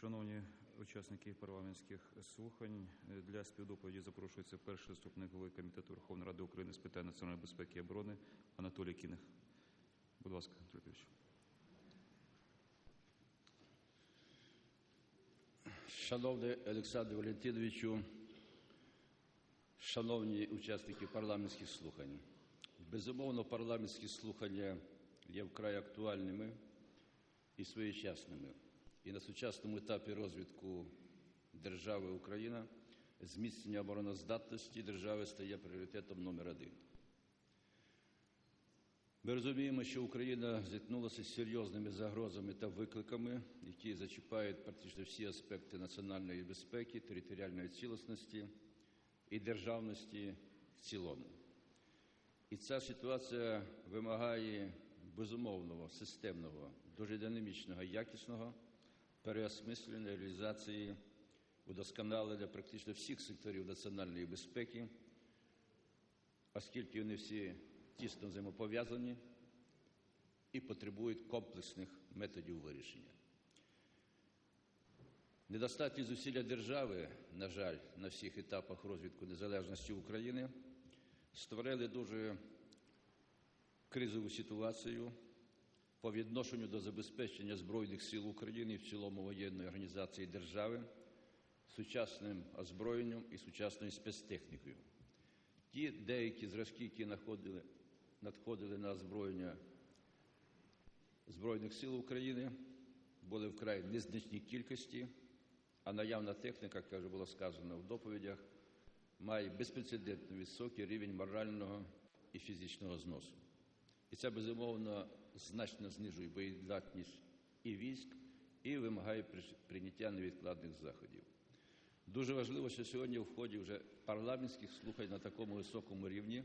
Шановні учасники парламентських слухань, для співдоповіді запрошується перший заступник голови Комітету Верховної Ради України з питань національної безпеки і оборони Анатолій Кінах. Будь ласка, Анатолій Петрович. Шановний Олександр Валентиновичу, шановні учасники парламентських слухань, безумовно, парламентські слухання є вкрай актуальними і своєчасними. І на сучасному етапі розвитку держави Україна зміцнення обороноздатності держави стає пріоритетом номер один. Ми розуміємо, що Україна зіткнулася з серйозними загрозами та викликами, які зачіпають практично всі аспекти національної безпеки, територіальної цілісності і державності в цілому. І ця ситуація вимагає безумовного, системного, дуже динамічного, якісного переосмислення реалізації удосконалення практично всіх секторів національної безпеки, оскільки вони всі тісно взаємопов'язані і потребують комплексних методів вирішення. Недостатні зусилля держави, на жаль, на всіх етапах розвитку незалежності України створили дуже кризову ситуацію по відношенню до забезпечення Збройних сил України і в цілому воєнної організації держави сучасним озброєнням і сучасною спецтехнікою. Ті деякі зразки, які надходили, надходили на озброєння Збройних сил України, були вкрай незначній кількості, а наявна техніка, як вже було сказано в доповідях, має безпрецедентно високий рівень морального і фізичного зносу. І це, безумовно, значно знижує боєздатність і військ, і вимагає прийняття невідкладних заходів. Дуже важливо, що сьогодні, в ході вже парламентських слухань на такому високому рівні,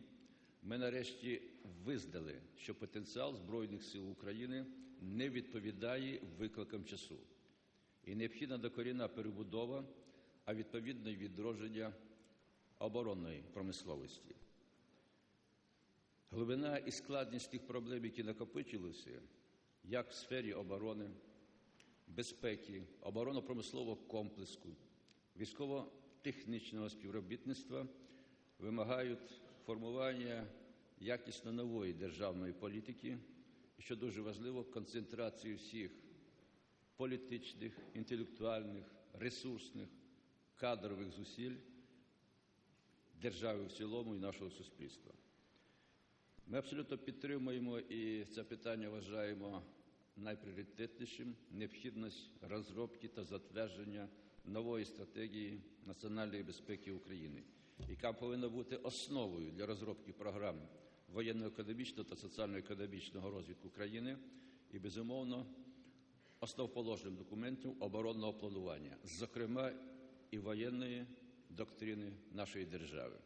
ми нарешті визнали, що потенціал Збройних сил України не відповідає викликам часу. І необхідна докорінна перебудова, а відповідне відродження оборонної промисловості. Глибина і складність тих проблем, які накопичилися, як в сфері оборони, безпеки, оборонно-промислового комплексу, військово-технічного співробітництва, вимагають формування якісно нової державної політики, що дуже важливо, концентрацію всіх політичних, інтелектуальних, ресурсних, кадрових зусиль держави в цілому і нашого суспільства. Ми абсолютно підтримуємо і це питання вважаємо найпріоритетнішим необхідність розробки та затвердження нової стратегії національної безпеки України, яка повинна бути основою для розробки програм воєнно-економічного та соціально-економічного розвитку країни і, безумовно, основоположним документом оборонного планування, зокрема і воєнної доктрини нашої держави.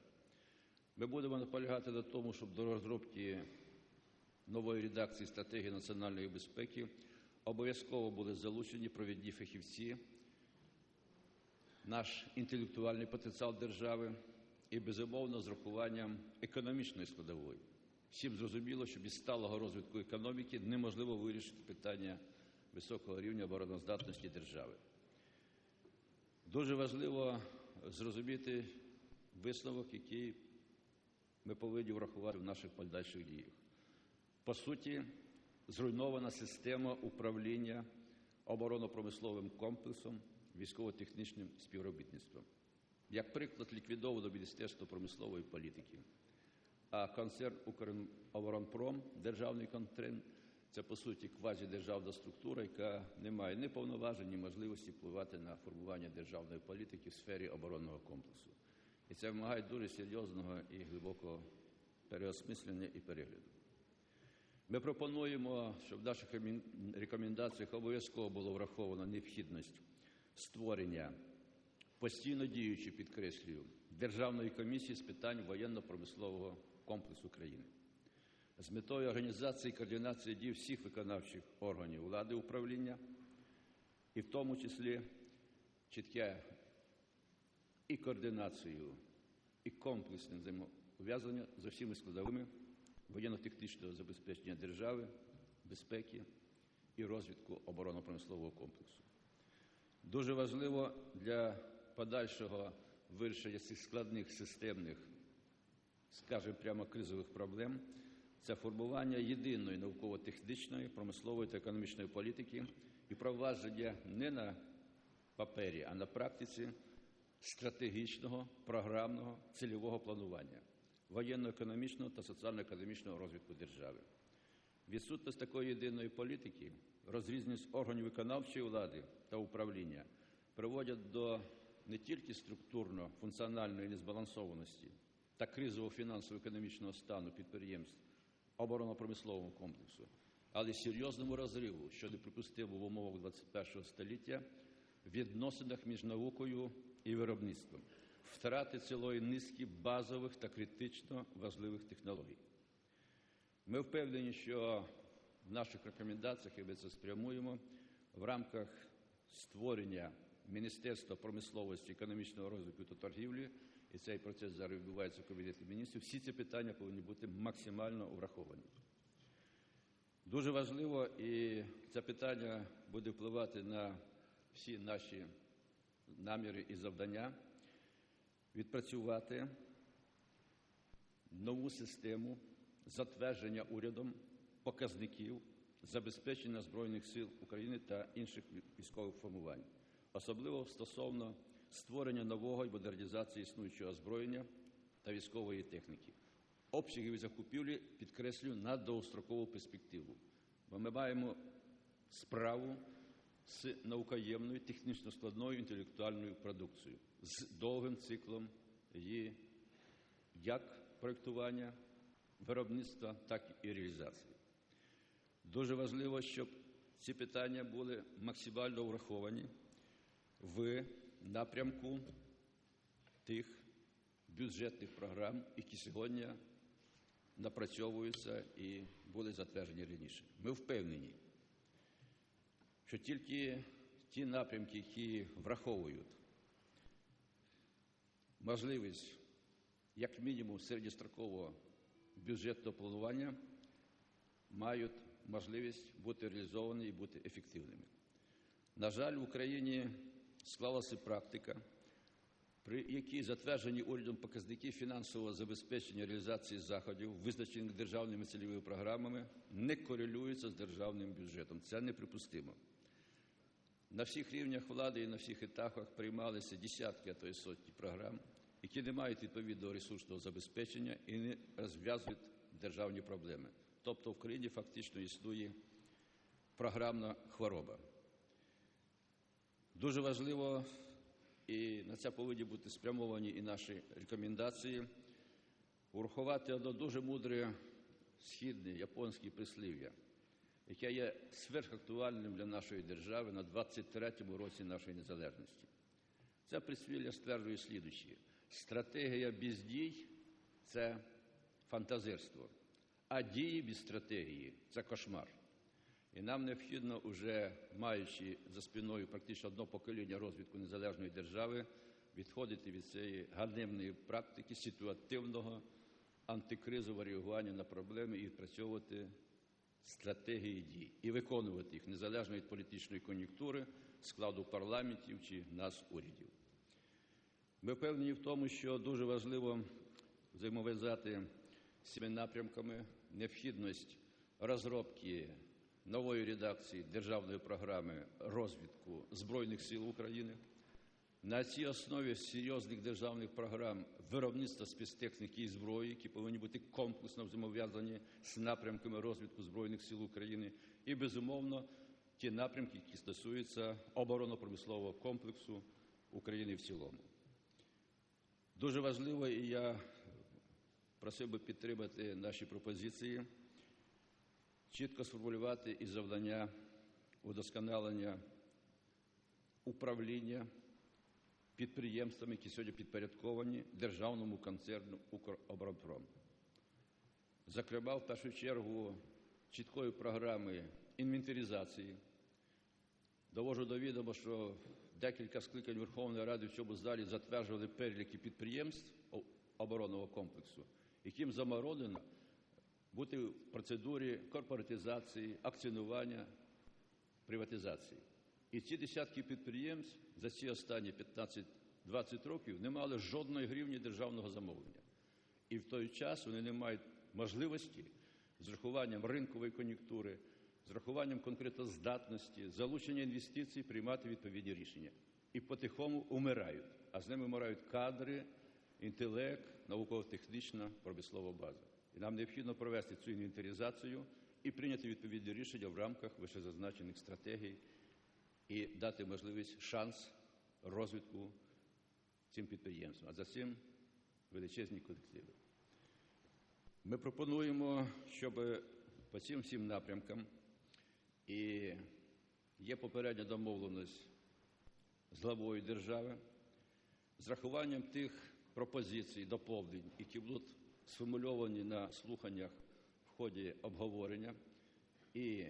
Ми будемо наполягати на тому, щоб до розробки нової редакції стратегії національної безпеки обов'язково були залучені провідні фахівці, наш інтелектуальний потенціал держави і, безумовно, з рахуванням економічної складової. Всім зрозуміло, що без сталого розвитку економіки неможливо вирішити питання високого рівня обороноздатності держави. Дуже важливо зрозуміти висновок, який ми повинні врахувати в наших подальших діях. По суті, зруйнована система управління оборонно-промисловим комплексом, військово-технічним співробітництвом. Як приклад, ліквідовано Міністерство промислової політики, а концерн «Укроборонпром», державний концерн, це, по суті, квазідержавна структура, яка не має ні повноважень, ні можливості впливати на формування державної політики в сфері оборонного комплексу. І це вимагає дуже серйозного і глибокого переосмислення і перегляду. Ми пропонуємо, щоб в наших рекомендаціях обов'язково було враховано необхідність створення постійно діючої, підкреслюю, Державної комісії з питань воєнно-промислового комплексу країни з метою організації і координації дій всіх виконавчих органів влади управління, і в тому числі чітке і координацію, і комплексне взаємов'язання з усіма складовими воєнно-технічного забезпечення держави, безпеки і розвитку оборонно-промислового комплексу. Дуже важливо для подальшого вирішення цих складних системних, скажімо прямо, кризових проблем це формування єдиної науково-технічної, промислової та економічної політики і впровадження не на папері, а на практиці стратегічного, програмного, цільового планування воєнно-економічного та соціально-економічного розвитку держави. Відсутність такої єдиної політики, розрізність органів виконавчої влади та управління приводять до не тільки структурно-функціональної незбалансованості та кризового фінансово-економічного стану підприємств оборонно-промислового комплексу, але й серйозному розриву, що неприпустимо в умовах 21 століття, в відносинах між наукою і виробництвом, втрати цілої низки базових та критично важливих технологій. Ми впевнені, що в наших рекомендаціях, і ми це спрямуємо, в рамках створення Міністерства промисловості, економічного розвитку та торгівлі, і цей процес зараз відбувається в Кабінеті міністрів, всі ці питання повинні бути максимально враховані. Дуже важливо, і це питання буде впливати на всі наші наміри і завдання, відпрацювати нову систему затвердження урядом показників забезпечення Збройних сил України та інших військових формувань, особливо стосовно створення нового і модернізації існуючого озброєння та військової техніки. Обсяги закупівлі підкреслюю на довгострокову перспективу, бо ми маємо справу з наукоємною, технічно складною інтелектуальною продукцією, з довгим циклом її як проєктування, виробництва, так і реалізації. Дуже важливо, щоб ці питання були максимально враховані в напрямку тих бюджетних програм, які сьогодні напрацьовуються і були затверджені раніше. Ми впевнені, що тільки ті напрямки, які враховують можливість, як мінімум, середньострокового бюджетного планування, мають можливість бути реалізовані і бути ефективними. На жаль, в Україні склалася практика, при якій затверджені урядом показники фінансового забезпечення реалізації заходів, визначених державними цільовими програмами, не корелюються з державним бюджетом. Це неприпустимо. На всіх рівнях влади і на всіх етапах приймалися десятки, а то й сотні програм, які не мають відповідного ресурсного забезпечення і не розв'язують державні проблеми. Тобто в країні фактично існує програмна хвороба. Дуже важливо, і на це повинні бути спрямовані і наші рекомендації, урахувати одно дуже мудре східне японське прислів'я, яке є сверхактуальним для нашої держави на 23-му році нашої незалежності. Це прислів'я стверджує слідуюче. Стратегія без дій це фантазерство, а дії без стратегії це кошмар. І нам необхідно, вже маючи за спиною практично одно покоління розвитку незалежної держави, відходити від цієї ганебної практики ситуативного антикризового реагування на проблеми і відпрацьовувати стратегії дій і виконувати їх незалежно від політичної кон'юнктури, складу парламентів чи нас урядів. Ми впевнені в тому, що дуже важливо взаємов'язати з цими напрямками необхідність розробки нової редакції державної програми розвитку Збройних сил України. На цій основі серйозних державних програм виробництва спецтехніки і зброї, які повинні бути комплексно взаємов'язані з напрямками розвитку Збройних сил України, і, безумовно, ті напрямки, які стосуються оборонно-промислового комплексу України в цілому. Дуже важливо, і я просив би підтримати наші пропозиції, чітко сформулювати і завдання удосконалення управління підприємствами, які сьогодні підпорядковані державному концерну «Укроборонпром». Зокрема, в першу чергу, чіткої програми інвентаризації. Довожу до відома, що декілька скликань Верховної Ради в цьому залі затверджували переліки підприємств оборонного комплексу, яким заморожено бути в процедурі корпоратизації, акціонування, приватизації. І ці десятки підприємств за ці останні 15-20 років не мали жодної гривні державного замовлення. І в той час вони не мають можливості з рахуванням ринкової кон'юнктури, з рахуванням конкурентоздатності, залучення інвестицій приймати відповідні рішення. І потихому умирають, а з ними вмирають кадри, інтелект, науково-технічна промислова база. І нам необхідно провести цю інвентаризацію і прийняти відповідні рішення в рамках вищезазначених стратегій і дати можливість шанс розвитку цим підприємствам. А за цим величезні колективи. Ми пропонуємо, щоб по цим всім напрямкам і є попередня домовленість з главою держави, з рахуванням тих пропозицій, доповнень, які будуть сформульовані на слуханнях в ході обговорення, і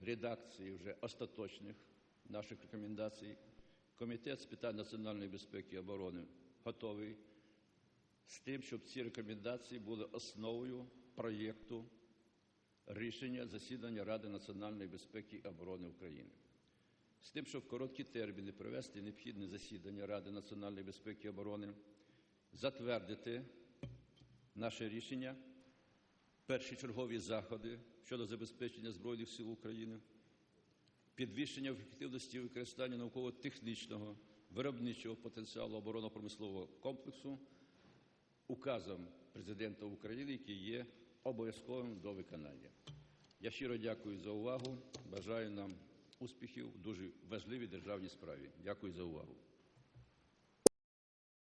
редакції вже остаточних наших рекомендацій. Комітет з питань національної безпеки і оборони готовий з тим, щоб ці рекомендації були основою проєкту рішення засідання Ради національної безпеки і оборони України. З тим, щоб в короткі терміни провести необхідне засідання Ради національної безпеки і оборони, затвердити наше рішення, перші чергові заходи щодо забезпечення Збройних сил України, підвищення ефективності використання науково-технічного виробничого потенціалу оборонно-промислового комплексу указом Президента України, який є обов'язковим до виконання. Я щиро дякую за увагу. Бажаю нам успіхів в дуже важливій державній справі. Дякую за увагу.